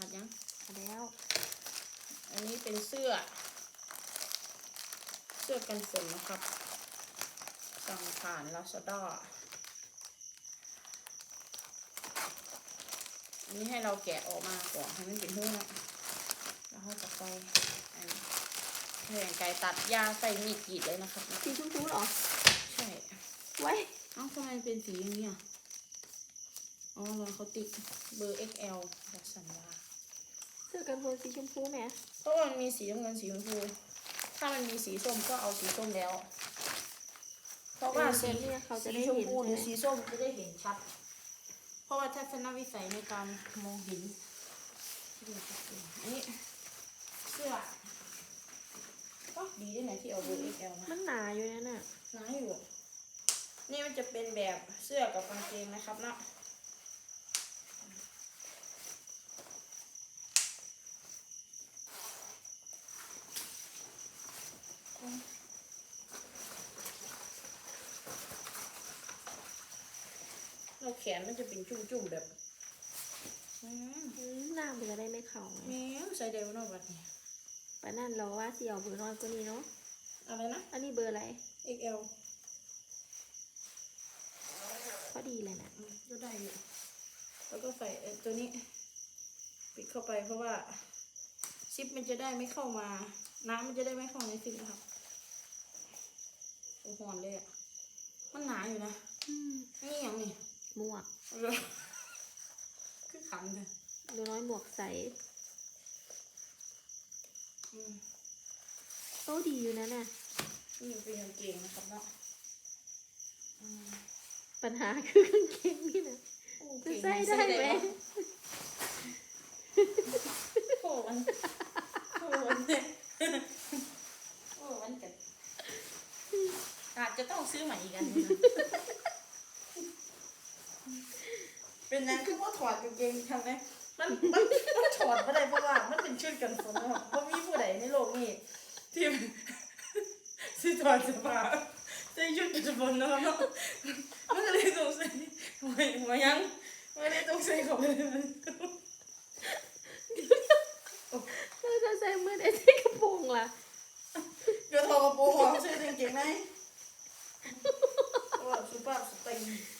ขาดยังเอาแล้ว อันนี้เป็นเสื้อ เสื้อกันฝนนะครับ สั่งผ่านลาซาด้าอันนี้ให้เราแกะออกมาก่อนให้มันเป็นหุ้นนะแล้วเราจะไปอันนี้แผงไก่ตัดยาใส่มีดกรีดเลยนะครับสีชมพูเหรอ ใช่ไว้เอ้าทำไมเป็นสีอย่างนี้อะอ๋อมันเขาติดเบอร์ XL ดักสันวา เสื้อกันฝนสีชมพูแหมเพราะว่ามันมีสีน้ำเงินสีชมพู ถ้ามันมีสีส้มก็เอาสีส้มแล้ว เพราะว่าสีเออเนี่ยเขาจะสีได้ชมเห็นพูหรือใช่ไหมสีส้มจะได้เห็นชัด เพราะว่าทัศนวิสัยในการมองเห็นอันนี้เสื้อก็ดีด้วยนะที่เอาเบอร์ XL มา มันหนาอยู่นั่นน่ะหนาอยู่ นี่มันจะเป็นแบบเสื้อกับกางเกงนะครับเนาะ เราแขนมันจะเป็นจุ่มๆแบบอืมอืมหน้ามันจะได้ไม่เข่าไงแมวใส่เดวเนาะบัดนี้ปานนั่นเราว่าสีเอาเบอร์น้อยกว่านี้เนาะอะไรนะ อันนี้เบอร์อะไร XL พอดีเลยนะอืมก็ได้อยู่แล้วก็ใส่ไอ้ตัวนี้ ปิดเข้าไปเพราะว่าซิปมันจะได้ไม่เข้ามา น้ำมันจะได้ไม่เข้าในซิปนะครับโอ้โหอนเลยอะ มันหนาอยู่นะอืมนี่อย่างนี่ หมวกเออคือขำเลยเบอร์น้อยหมวกใสอืมโตดีอยู่นะน่ะนี่เป็นกางเกงนะครับเนาะอืมปัญหาคือกางเกงนี่นะโอ้จะเก่งใส่ได้ไหมวะโอ้มันโอ้มันเนี่ยโอ้มันกันอาจจะต้องซื้อใหม่อีกอันหนึงนะ เป็นยังคือว่าถอดกางเกงทำไหมมันมันมันถอดไม่ได้เพราะว่ามันเป็นชุดกันฝนนะครับเพราะมีผู้ใดในโลกนี้ที่ที่ถอดเสื้อผ้าใส่ชุดกันฝนนะครับเนาะมันก็เลยต้องใส่หัวหัวยังไม่ได้ต้องใส่เข้าไปเลยมันเราจะใส่มือได้ใส่กระโปรงล่ะเดี๋ยวถอดกระโปรงออกใส่กางเกงในว่าสุภาพสตรีมันก็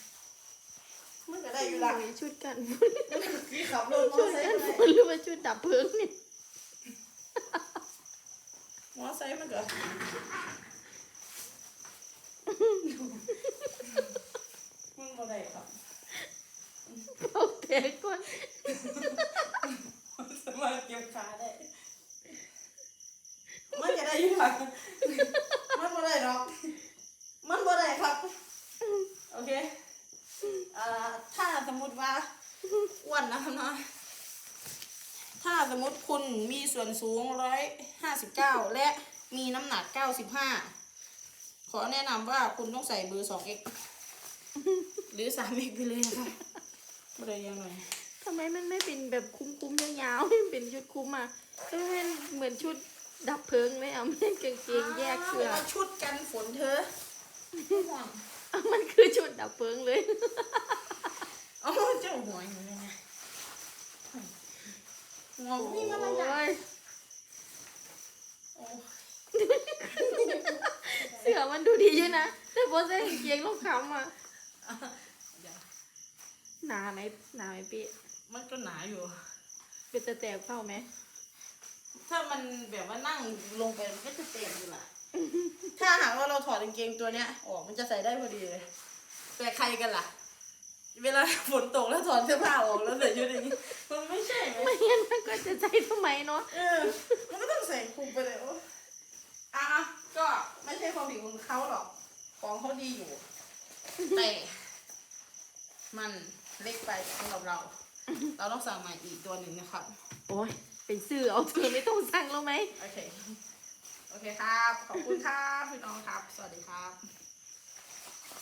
ได้อยู่ละโอ้ยชุดกันฝนพี่ขับรถมอชุดไซกันค์ฝไปนหรือว่าชุดดับเพลิงเนี่ยมอไซค์มันก็มันบ่ได้ครับเอาแต่ก่อนมันสามารถเก็บขาได้ มันก็ได้อยู่ละมันบ่ได้หรอก มันบ่ได้ครับโอเคเอ่อถ้าสมมุติว่าอ้วนนะครับเนาะถ้าสมมติคุณมีส่วนสูงร้อยห้าสิบเก้าและมีน้ำหนักเก้าสิบห้าขอแนะนำว่าคุณต้องใส่เบอร์สองเอ็กหรือสามเอ็กไปเลยนะคะไม่ได้ยังไงทำไมมันไม่เป็นแบบคุ้มๆยาวๆให้มันเป็นชุดคุ้มอะทำไมมันเหมือนชุดดับเพลิงไม่เอาไม่เป็นกางเกงแยกเสื้อาวชุดกันฝนเธอ ดดับเพลิงเลยอ๋อเจ้าหัวอยู่เลยนะหัวนี่มันอะไรโอ้ยโอ้เสื้อมันดูดีอยู่นะ แต่พอใส่กางเกงลูกค้ำอะเดี๋ยวหนาไหมหนาไหมพี่มันก็หนาอยู่ เป็นตะแตกเข้าไหม ถ้ามันแบบว่านั่งลงไปมันก็จะเต็มอยู่ล่ะ ถ้าหากว่าเราถอดกางเกงตัวเนี้ยออกมันจะใส่ได้พอดีเลย แต่ใครกันล่ะ เวลาฝนตกแล้วถอดเสื้อผ้าออกแล้วใส่ชุดอย่างนี้มันไม่ใช่ไหมไม่งั้นมันก็จะใส่ทำไมเนาะเออมันก็ต้องใส่คลุมไปเลยโอ้อะอะก็ไม่ใช่ความผิดของเขาหรอก ของเขาดีอยู่แต่มันเล็กไปสำหรับเรา เราต้องสั่งใหม่อีกตัวหนึ่งนะครับ โอ้ยเป็นเสื้อเอาเธอไม่ต้องสั่งแล้วไหม โอเค โอเคครับ ขอบคุณครับพี่น้องครับ สวัสดีครับ